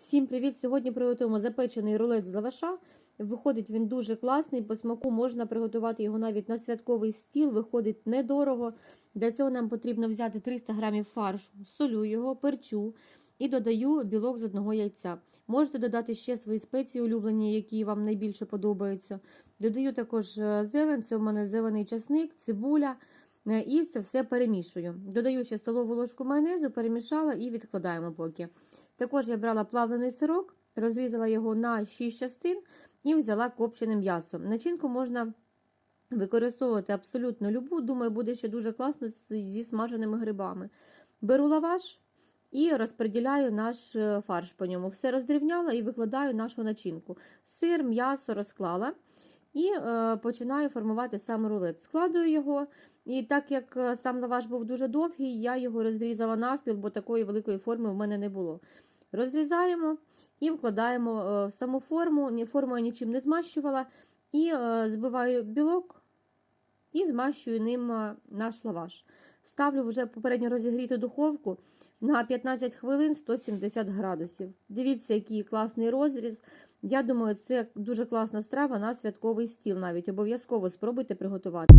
Всім привіт! Сьогодні приготуємо запечений рулет з лаваша. Виходить він дуже класний, по смаку можна приготувати його навіть на святковий стіл, виходить недорого. Для цього нам потрібно взяти 300 грамів фаршу, солю його, перчу і додаю білок з одного яйця. Можете додати ще свої спеції улюблені, які вам найбільше подобаються. Додаю також е, зелень, це у мене зелений часник, цибуля. Е, І це все перемішую. Додаю ще столову ложку майонезу, перемішала і відкладаємо поки. Також я брала плавлений сирок, розрізала його на 6 частин і взяла копчене м'ясо. Начинку можна використовувати абсолютно любу. Думаю, буде ще дуже класно зі смаженими грибами. Беру лаваш і розподіляю наш е, фарш по ньому. Все роздрівняла і викладаю нашу начинку. Сир, м'ясо розклала і е, починаю формувати сам рулет. Складую його. І так як е, сам лаваш був дуже довгий, я його розрізала навпіл, бо такої великої форми в мене не було. Розрізаємо і вкладаємо е, в саму форму. Форму я нічим не змащувала. І е, збиваю білок і змащую ним е, наш лаваш. Ставлю вже попередньо розігріту духовку на 15 хвилин 170 градусів. Дивіться, який класний розріз. Я думаю, це дуже класна страва на святковий стіл навіть. Обов'язково спробуйте приготувати.